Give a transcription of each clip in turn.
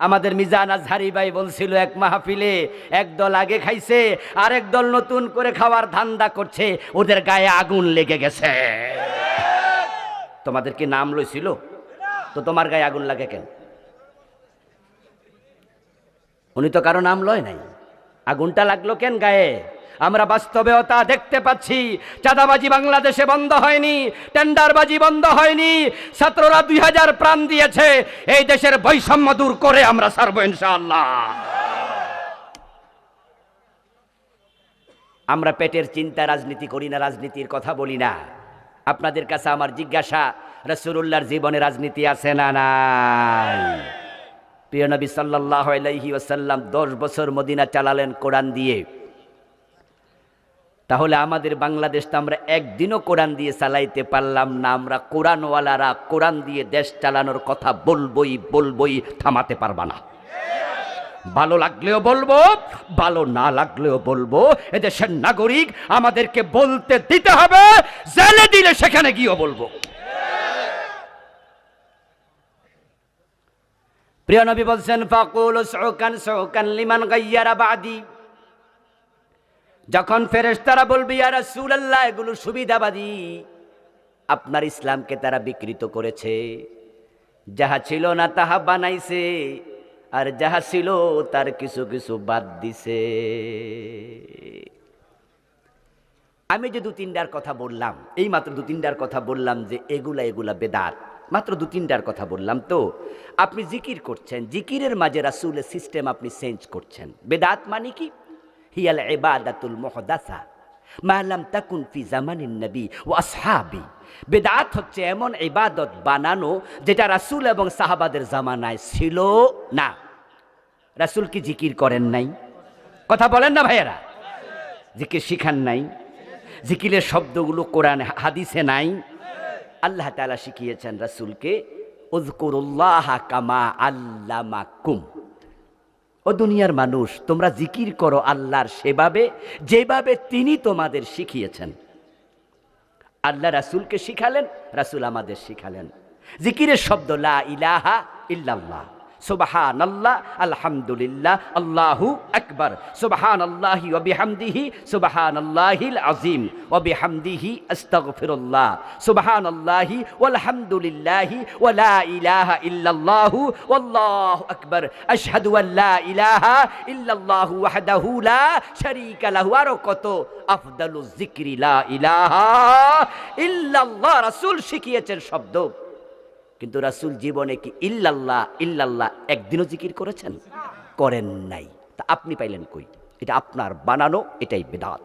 আমাদের মিজান আজহারি ভাই বলছিল, এক মাহফিলে একদল আগে খাইছে আর একদল নতুন করে খাওয়ার ধান্দা করছে, ওদের গায়ে আগুন লেগে গেছে। তোমাদের কি নাম লইছিল? তো তোমার গায়ে আগুন লাগে কেন? উনি তো কারও নাম লয় নাই। আগুনটা লাগল কেন গায়ে? আমরা বাস্তবেও তা দেখতে পাচ্ছি। চাঁদাবাজি বাংলাদেশে বন্ধ হয়নি, টেন্ডারবাজি বন্ধ হয়নি, ছাত্ররা দুই হাজার প্রাণ দিয়েছে, এই দেশের বৈষম্য দূর করে আমরা সারবো ইনশাআল্লাহ। আমরা পেটের চিন্তা রাজনীতি করি না, রাজনীতির কথা বলি না। আপনাদের কাছে আমার জিজ্ঞাসা রসুল্লাহর জীবনে রাজনীতি আছে না নাই? প্রিয় নবী সাল্লাহ আলাইহি ওয়াসাল্লাম দশ বছর মদিনা চালালেন কোরআন দিয়ে। তাহলে আমাদের বাংলাদেশটা আমরা একদিনও কোরআন দিয়ে চালাইতে পারলাম না। আমরা কোরআনওয়ালারা কোরআন দিয়ে দেশ চালানোর কথা বলবই বলবই থামাতে পারবা না। ভালো লাগলেও বলব, ভালো না লাগলেও বলব, এদেশের নাগরিক আমাদেরকে বলতে দিতে হবে, জেলে দিলে সেখানে গিয়েও বলব। প্রিয় নবী বলছেন, ফাকুল সৌকান সৌকান লিমান গাইয়ারা বাদি। যখন ফেরেশতারা বলবে, ইয়া রাসূলুল্লাহ, এগুলো সুবিধাবাদী। আপনার ইসলামকে তারা বিকৃত করেছে। যাহা ছিল না, তাহা বানাইছে। আর যাহা ছিল, তার কিছু কিছু বাদ দিছে। আমি যে দু তিনটার কথা বললাম এই মাত্র দু তিনটার কথা বললাম যে এগুলা এগুলা বেদাত। মাত্র দু তিনটার কথা বললাম তো। আপনি জিকির করছেন, জিকিরের মাঝে রাসুলের সিস্টেম আপনি চেঞ্জ করছেন। বেদাত মানে কি? হিয়াল ইবাদাতুল মুহদাসা মালাম তাকুন ফি জামানিন নবী ও আসহাবি। বেদাত হচ্ছে এমন ইবাদত বানানো যেটা রাসূল এবং সাহাবাদের জামানায় ছিল না। রাসূল কি জিকির করেন নাই? কথা বলেন না ভাইয়েরা। জিকির শিখান নাই। জিকিরের শব্দগুলো কোরআন, হাদিসে নাই। আল্লাহ তাআলা শিখিয়েছেন রাসূলকে, উযকুরুল্লাহ কামা আল্লামাকুম। ও দুনিয়ার মানুষ, তোমরা জিকির করো আল্লাহর সেভাবে, যেভাবে তিনি তোমাদের শিখিয়েছেন। আল্লাহ রাসুলকে শিখালেন, রাসুল আমাদের শিখালেন। জিকিরের শব্দ লা ইলাহা ইল্লাল্লাহ। সুবহান আল্লাহ আলহামদুলিল্লাহ, আল্লাহু আকবার। সুবহান আল্লাহি ওয়া বিহামদিহি সুবহান আল্লাহিল আযীম, ওয়া বিহামদিহি আস্তাগফিরুল্লাহ। সুবহান আল্লাহি ওয়ালহামদুলিল্লাহি ওয়া লা ইলাহা ইল্লাল্লাহু, ওয়াল্লাহু আকবার। আশহাদু আল ইলাহা ইল্লাল্লাহু ওয়াহদাহু লা শারীকা লাহু কত? আফদালু যিকরি, লা ইলাহা ইল্লাল্লাহ। রাসূল শিখিয়েছেন শব্দ। কিন্তু রাসূল জীবনে কি ইল্লাল্লাহ ইল্লাল্লাহ একদিনও জিকির করেছেন? করেন নাই। তা আপনি পাইলেন কই? এটা আপনার বানানো, এটাই বেদাত।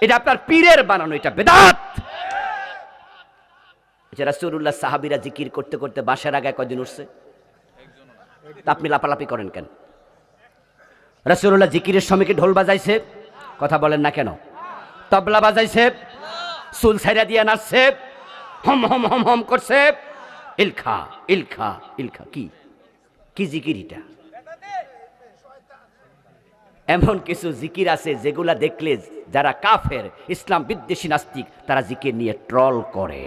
এটা আপনার পীরের বানানো, এটা বেদাত। রাসূলুল্লাহ সাহাবীরা জিকির করতে করতে বাসার আগে কয়দিন উঠছে? তা আপনি লাপালাপি করেন কেন? রাসূলুল্লাহ জিকিরের সময় ঢোল বাজাইছে? কথা বলেন না কেন? তবলা বাজাইছে? চুল ছাইরা দিয়ে নাচছে? হম হম হম হম করছে। ইলখা ইলখা ইলখা, কি? কি জিকির এটা? এমন কিছু জিকির আছে যেগুলা দেখলে যারা কাফের, ইসলাম বিদ্বেষী নাস্তিক, তারা জিকির নিয়ে ট্রল করে।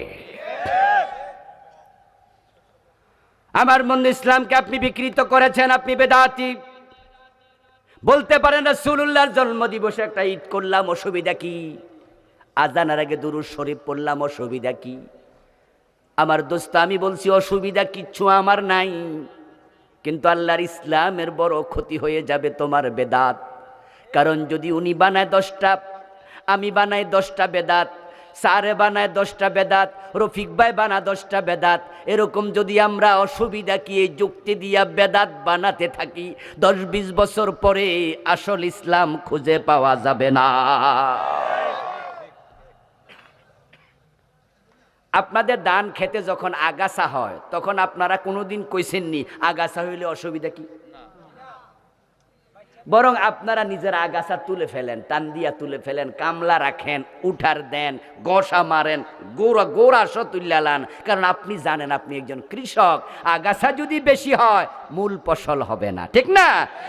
আমার মনে ইসলামকে আপনি বিকৃত করেছেন, আপনি বেদাতি। বলতে পারেন রাসূলুল্লাহর জন্ম দিবসে একটা ঈদ করলাম, অসুবিধা কি? আজানার আগে দুরুদ শরীফ পড়লাম, অসুবিধা কি? আমার দোস্ত, আমি বলছি, অসুবিধা কিচ্ছু আমার নাই। কিন্তু আল্লাহর ইসলামের বড় ক্ষতি হয়ে যাবে তোমার বেদাত। কারণ যদি উনি বানায় দশটা, আমি বানাই দশটা বেদাত সারে বানায় দশটা বেদাত, রফিক ভাই বানা দশটা বেদাত, এরকম যদি আমরা অসুবিধা কি এই যুক্তি দিয়া বেদাত বানাতে থাকি, দশ বিশ বছর পরে আসল ইসলাম খুঁজে পাওয়া যাবে না। আপনাদের দান খেতে যখন আগাছা হয় তখন আপনারা কোনোদিন কইছেননি আগাছা হইলে অসুবিধা কি? বরং আপনারা নিজের আগাছা তুলে ফেলেন টান দিয়া তুলে ফেলেন, কামলা রাখেন, উঠার দেন গসা মারেন, গোড়া গোড়াশ তুল্লালান কারণ আপনি জানেন, আপনি একজন কৃষক। আগাছা যদি বেশি হয়, মূল ফসল হবে না। ঠিক না?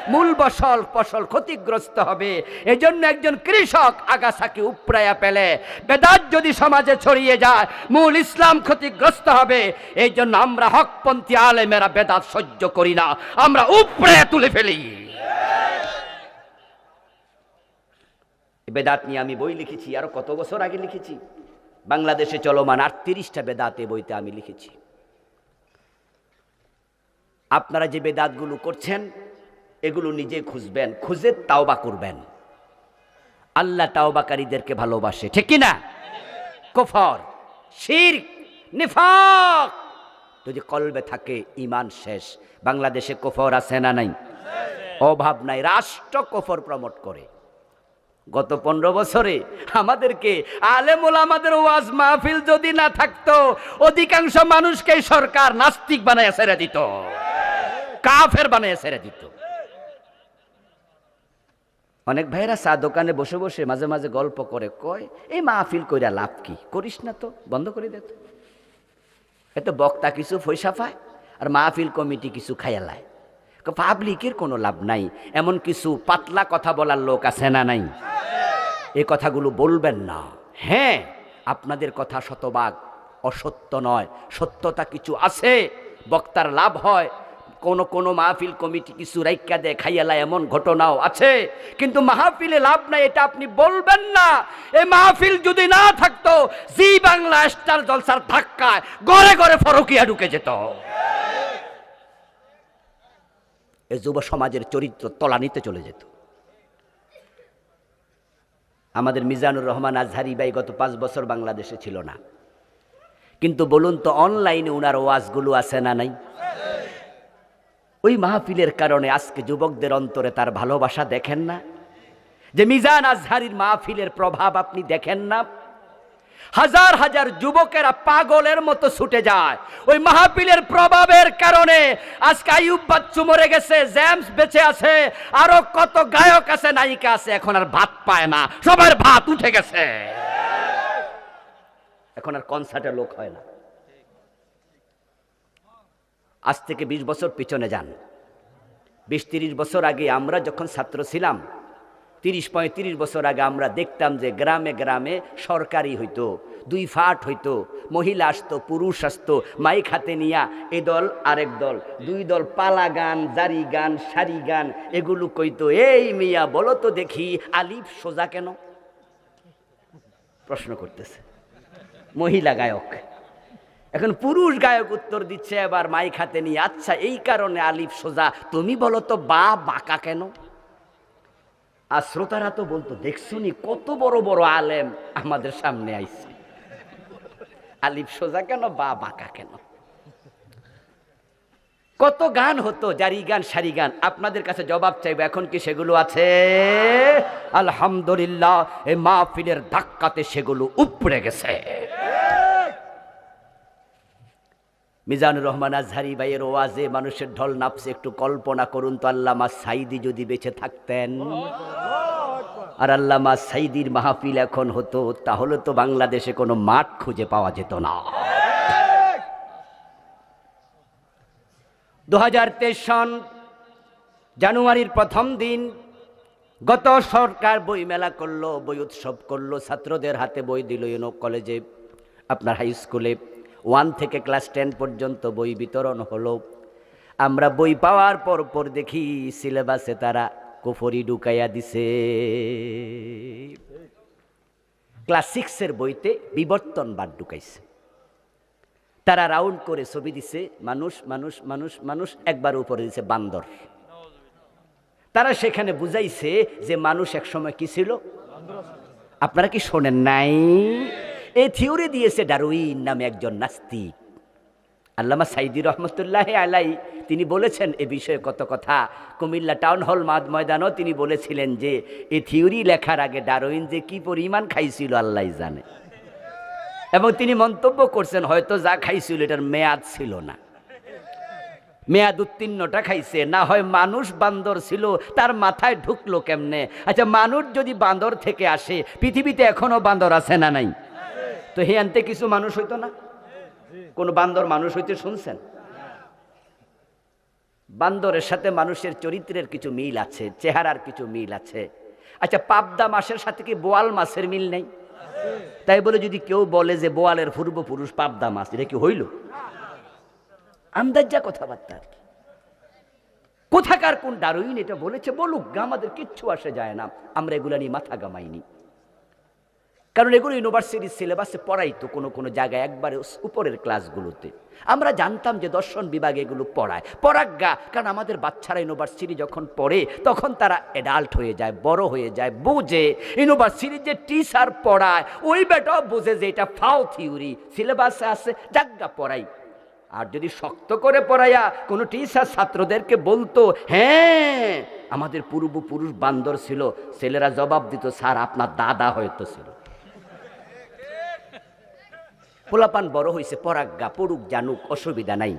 মূল ফসল ফসল ক্ষতিগ্রস্ত হবে। এজন্য একজন কৃষক আগাছাকে উপড়াইয়া পেলে বেদাত যদি সমাজে ছড়িয়ে যায়, মূল ইসলাম ক্ষতিগ্রস্ত হবে। এই জন্য আমরা হকপন্থী আলেমেরা বেদাত সহ্য করি না। আমরা উপড়ে তুলে ফেলি। বেদাত নিয়ে আমি বই লিখেছি, আরও কত বছর আগে লিখেছি। বাংলাদেশে চলমান আটত্রিশটা বেদাতে বইতে আমি লিখেছি। আপনারা যে বেদাতগুলো করছেন, এগুলো নিজে খুঁজবেন, খুঁজে তাওবা করবেন। আল্লাহ তাওবাকারীদেরকে ভালোবাসে, ঠিক কি না কফর শির নিফাক। যদি কলবে থাকে ইমান শেষ। বাংলাদেশে কফর আছে না নাই? অভাব নাই। রাষ্ট্র কফর প্রমোট করে। গত পনেরো বছরে আমাদেরকে আলেমুল আমাদের ওয়াজ মাহফিল যদি না থাকতো, অধিকাংশ মানুষকে সরকার নাস্তিক বানায় ছেড়ে দিত। কাফের বানায় ছেড়ে দিত। অনেক ভাইরা চা দোকানে বসে বসে মাঝে মাঝে গল্প করে, কয়, এই মাহফিল কইরা লাভ কি? করিস না তো, বন্ধ করে দে তো। এত বক্তা কিছু পয়সা পায়, আর মাহফিল কমিটি কিছু খায়ালায় পাবলিকের কোনো লাভ নাই। এমন কিছু পাতলা কথা বলার লোক আছে না নাই? এ কথাগুলো বলবেন না। হ্যাঁ আপনাদের কথা শতভাগ অসত্য নয়। সত্যতা কিছু আছে, বক্তার লাভ হয়। কোন কোন মাহফিল কমিটি কিছু রাইকা দেয় খাইয়ালা এমন ঘটনাও আছে। কিন্তু মাহফিলে লাভ নাই, এটা আপনি বলবেন না। এই মাহফিল যদি না থাকতো, জি বাংলা স্টার জলসার ধাক্কায় গড়ে গড়ে ফরকিয়া ঢুকে যেত। এ যুব সমাজের চরিত্র তলানিতে চলে যেত। আমাদের মিজানুর রহমান আজহারি ভাই গত পাঁচ বছর বাংলাদেশে ছিল না। কিন্তু বলুন তো অনলাইনে ওনার ওয়াজগুলো আছে না নাই? ওই মাহফিলের কারণে আজকে যুবকদের অন্তরে তার ভালোবাসা দেখেন না? যে মিজান আজহারির মাহফিলের প্রভাব আপনি দেখেন না? হাজার হাজার যুবকেরা পাগলের মতো ছুটে যায়। ওই মাহফিলের প্রভাবের কারণে আজকে আয়ুব বাচ্চু মরে গেছে জ্যামস বেঁচে আছে, আরও কত গায়ক আছে, নায়িকা আছে, এখন আর ভাত পায় না। সবার ভাত উঠে গেছে। এখন আর কনসার্টে লোক হয় না। আজ থেকে বিশ বছর পিছনে যান। বিশ তিরিশ বছর আগে আমরা যখন ছাত্র ছিলাম তিরিশ পঁয়ত্রিশ বছর আগে আমরা দেখতাম যে গ্রামে গ্রামে সরকারি হইতো, দুই ফাট হইতো, মহিলা আসতো, পুরুষ আসতো, মাইক হাতে নিয়া এ দল আরেক দল, দুই দল পালা গান, জারি গান, সারি গান, এগুলো কইতো, এই মিয়া বলো তো দেখি আলিফ সোজা কেন? প্রশ্ন করতেছে। মহিলা গায়ক। এখন পুরুষ গায়ক উত্তর দিচ্ছে, এবার মাইক হাতে নিয়ে আচ্ছা এই কারণে আলিফ সোজা, তুমি বলো তো বা বাঁকা কেন? আর শ্রোতারা তো বলতো, দেখছুনি কত বড় বড় আলেম আমাদের সামনে আইছে। আলিফ সোজা কেন, বা বাঁকা কেন? কত গান হতো, জারি গান, সারি গান। আপনাদের কাছে জবাব চাইব, এখন কি সেগুলো আছে? আলহামদুলিল্লাহ, এ মাহফিলের ধাক্কাতে সেগুলো উপড়ে গেছে। মিজানুর রহমান আজহারি ভাইয়ের ওয়াজে মানুষের ঢল নাপসে একটু কল্পনা করুন তো আল্লামা সাইদি যদি বেঁচে থাকতেন। আর আল্লামা সাইদির মাহফিল এখন হতো, তাহলে তো বাংলাদেশে কোনো মাঠ খুঁজে পাওয়া যেত না। দু হাজার তেইশ সন জানুয়ারির প্রথম দিন, গত সরকার বই মেলা করল, বই উৎসব করল, ছাত্রদের হাতে বই দিল ইউনো কলেজে, আপনার হাই স্কুলে। ওয়ান থেকে ক্লাস টেন পর্যন্ত বই বিতরণ হলো। আমরা বই পাওয়ার পর পর দেখি সিলেবাসে তারা কুফরি ঢুকাইয়া দিছে। ক্লাস সিক্সের বইতে বিবর্তনবাদ ঢুকাইছে। তারা রাউন্ড করে ছবি দিছে, মানুষ মানুষ মানুষ মানুষ, একবার উপরে দিছে বান্দর। তারা সেখানে বুঝাইছে যে মানুষ একসময় কি ছিল? আপনারা কি শোনেন নাই? এই থিওরি দিয়েছে ডারউইন নামে একজন নাস্তিক। আল্লামা সাইদি রহমতুল্লাহ আলাই তিনি বলেছেন এ বিষয়ে কত কথা। কুমিল্লা টাউন হল মাদ ময়দানও তিনি বলেছিলেন যে এই থিওরি লেখার আগে ডারউইন যে কি পরিমাণ খাইছিল আল্লাহ জানে। এবং তিনি মন্তব্য করছেন, হয়তো যা খাইছিল এটার মেয়াদ ছিল না। মেয়াদ উত্তীর্ণটা খাইছে, না হয় মানুষ বান্দর ছিল, তার মাথায় ঢুকলো কেমনে? আচ্ছা মানুষ যদি বান্দর থেকে আসে, পৃথিবীতে এখনও বান্দর আছে না নাই? তো হে আনতে কিছু মানুষ হইতো না? কোন বান্দর মানুষ হইতে শুনছেন? বান্দরের সাথে মানুষের চরিত্রের কিছু মিল আছে, চেহারার কিছু মিল আছে। আচ্ছা পাবদা মাসের সাথে কি বোয়াল মাছের মিল নেই? তাই বলে যদি কেউ বলে যে বোয়ালের পূর্বপুরুষ পাবদা মাছ, এটা কি হইল? আন্দাজা কথাবার্তা আর কি। কোথাকার কোন ডারুইন এটা বলেছে, বলুক, আমাদের কিচ্ছু আসে যায় না। আমরা এগুলা নিয়ে মাথা গামাইনি কারণ এগুলো ইউনিভার্সিটির সিলেবাসে পড়াইতো কোনো কোনো জায়গায় একবারে উপরের ক্লাসগুলোতে আমরা জানতাম যে দর্শন বিভাগে এগুলো পড়ায়। পড়াজ্ঞা কারণ আমাদের বাচ্চারা ইউনিভার্সিটি যখন পড়ে, তখন তারা অ্যাডাল্ট হয়ে যায়, বড় হয়ে যায়, বোঝে। ইউনিভার্সিটির যে টিচার পড়ায়, ওই বেটাও বোঝে যে এটা ফাও থিওরি সিলেবাসে আছে জাজ্ঞা পড়াই। আর যদি শক্ত করে পড়াইয়া কোনো টিচার ছাত্রদেরকে বলতো হ্যাঁ আমাদের পূর্বপুরুষ বান্দর ছিল, ছেলেরা জবাব দিত, স্যার, আপনার দাদা হয়তো ছিল। পোলাপান বড় হয়েছে পরাজ্ঞা পড়ুক, জানুক, অসুবিধা নাই।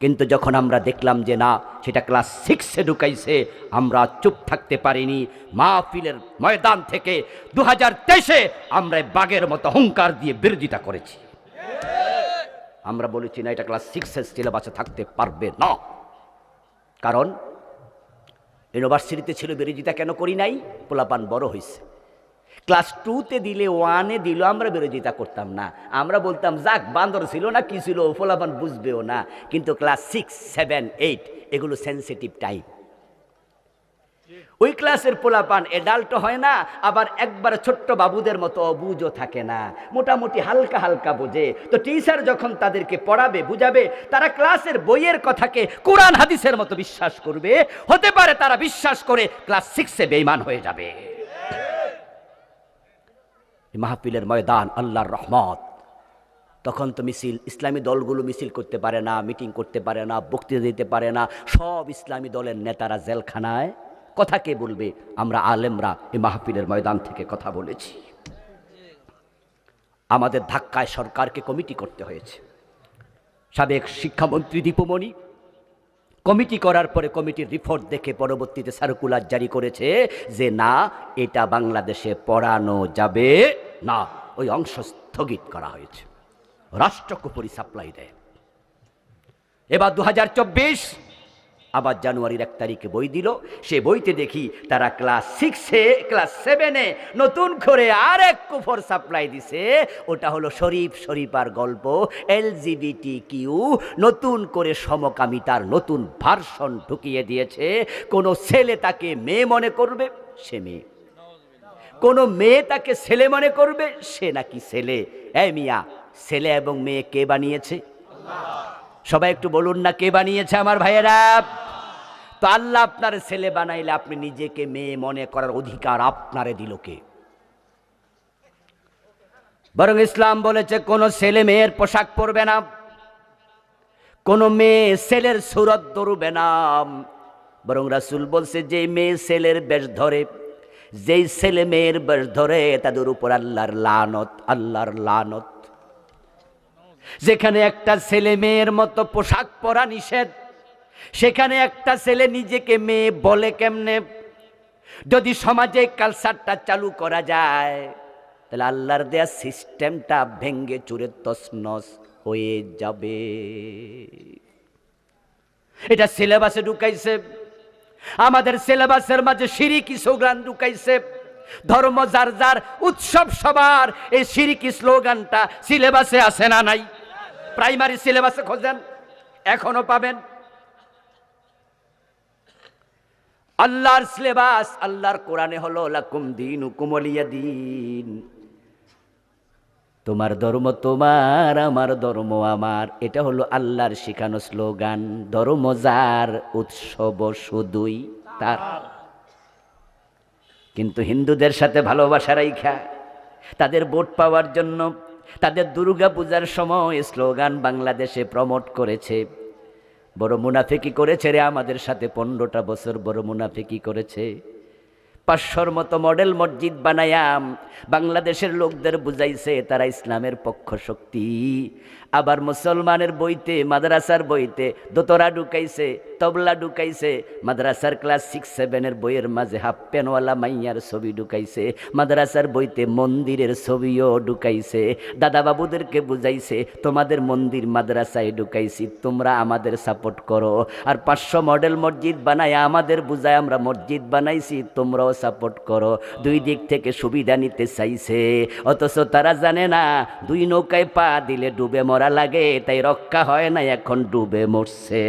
কিন্তু যখন আমরা দেখলাম যে না, সেটা ক্লাস সিক্সে ঢুকাইছে, আমরা চুপ থাকতে পারিনি। মাহফিলের ময়দান থেকে দু হাজার তেইশে আমরা বাঘের মতো হুঙ্কার দিয়ে বিরোধিতা করেছি। আমরা বলেছি, না, এটা ক্লাস সিক্সের সিলেবাসে থাকতে পারবে না। কারণ, ইউনিভার্সিটিতে ছিল বিরোধিতা কেন করি নাই? পোলাপান বড় হয়েছে ক্লাস টুতে দিলে, ওয়ানে দিল, আমরা বিরোধিতা করতাম না। আমরা বলতাম, যাক, বান্দর ছিল না, কি ছিল পোলাপান বুঝবেও না। কিন্তু ক্লাস সিক্স, সেভেন, এইট, এগুলো সেন্সিটিভ টাইম ওই ক্লাসের পোলাপান এডাল্ট হয় না, আবার একবার ছোট্ট বাবুদের মতো অবুঝও থাকে না। মোটামুটি হালকা হালকা বোঝে। তো টিচার যখন তাদেরকে পড়াবে, বুঝাবে, তারা ক্লাসের বইয়ের কথাকে কোরআন হাদিসের মতো বিশ্বাস করবে। হতে পারে তারা বিশ্বাস করে ক্লাস সিক্সে বেইমান হয়ে যাবে। মাহফিলের ময়দান, আল্লাহর রহমত। তখন তো মিছিল, ইসলামী দলগুলো মিছিল করতে পারে না, মিটিং করতে পারে না, বক্তৃতা দিতে পারে না। সব ইসলামী দলের নেতারা জেলখানায়। কথা কে বলবে? আমরা আলেমরা এই মাহফিলের ময়দান থেকে কথা বলেছি। আমাদের ধাক্কায় সরকারকে কমিটি করতে হয়েছে। সাবেক শিক্ষামন্ত্রী দীপমণি কমিটি করার পরে কমিটির রিপোর্ট দেখে পরবর্তীতে সার্কুলার জারি করেছে যে না, এটা বাংলাদেশে পড়ানো যাবে না। ওই অংশ স্থগিত করা হয়েছে। রাষ্ট্রকুপুরি সাপ্লাই দেয়। এবার দু হাজার চব্বিশ আবার জানুয়ারির এক তারিখে বই দিল। সে বইতে দেখি তারা ক্লাস সিক্সে ক্লাস সেভেনে নতুন করে আর এক কুফর সাপ্লাই দিছে। ওটা হলো শরীফ শরীফার গল্প এলজিবিটি কিউ নতুন করে সমকামিতার নতুন ভার্সন ঢুকিয়ে দিয়েছে। কোনো ছেলে তাকে মেয়ে মনে করবে, সে মেয়ে। কোনো মেয়ে তাকে ছেলে মনে করবে, সে নাকি ছেলে। এ মিয়া, ছেলে এবং মেয়ে কে বানিয়েছে? সবাই একটু বলুন না কে বানিয়েছে আমার ভাইয়েরা? তো আল্লাহ আপনার ছেলে বানাইলে আপনি নিজেকে মেয়ে মনে করার অধিকার আপনারে দিল কে? বরং ইসলাম বলেছে, কোন ছেলে মেয়ের পোশাক পরবে না, কোন মেয়ে ছেলের সুরত ধরবে না। বরং রাসুল বলছে, যে মেয়ে ছেলের বেশ ধরে, যেই ছেলে মেয়ের বেশ ধরে, তাদের উপর আল্লাহর লানত আল্লাহর লানত। যেখানে একটা ছেলে মেয়ের মতো পোশাক পরা নিষেধ সেখানে একটা ছেলে নিজেকে মেয়ে বলে কেমনে? যদি সমাজে কালচারটা চালু করা যায়, তাহলে আল্লাহর দেয়া সিস্টেমটা ভেঙ্গে চুরে তসনস হয়ে যাবে। এটা সিলেবাসে ঢুকাইছে। আমাদের সিলেবাসের মাঝে সিরিকি স্লোগান ঢুকাইছে। ধর্ম যার যার, উৎসব সবার। এই সিরিকি স্লোগানটা সিলেবাসে আছে না নাই? প্রাইমারি সিলেবাসে খোঁজেন, এখনও পাবেন। আল্লাহর সিলেবাস, আল্লাহর কোরআনে হলো, লাকুম দিন কুমলিয়া দিন। তোমার ধর্ম তোমার, আমার ধর্ম আমার। এটা হলো আল্লাহর শিখানো স্লোগান, ধর্ম যার, উৎসব শুধুই তার। কিন্তু হিন্দুদের সাথে ভালোবাসা রাইখা, তাদের ভোট পাওয়ার জন্য, তাদের দুর্গা পূজার সময় স্লোগান বাংলাদেশে প্রমোট করেছে। বড় মুনাফিকি করেছে রে আমাদের সাথে পনেরোটা বছর, বড় মুনাফিকি করেছে। পাঁচশোর মতো মডেল মসজিদ বানায়াম, বাংলাদেশের লোকদের বুঝাইছে তারা ইসলামের পক্ষ শক্তি। আবার মুসলমানের বইতে, মাদ্রাসার বইতে, দোতরা ঢুকাইছে, তবলা ঢুকাইছে, মাদ্রাসার ক্লাস সিক্স সেভেনের বইয়ের মাঝে হাফ প্যানওয়ালা মাইয়ার ছবি ঢুকাইছে, মাদ্রাসার বইতে মন্দিরের ছবিও ঢুকাইছে। দাদা বাবুদেরকে বুঝাইছে, তোমাদের মন্দির মাদ্রাসায় ঢুকাইছি, তোমরা আমাদের সাপোর্ট করো। আর পাঁচশো মডেল মসজিদ বানায় আমাদের বুঝায়, আমরা মসজিদ বানাইছি, তোমরাও সাপোর্ট করো। দুই দিক থেকে সুবিধা নিতে চাইছে। অথচ তারা জানে না, দুই নৌকায় পা দিলে ডুবে মরা লাগে তাই রক্ষা হয় না এখন ডুবে মরছে।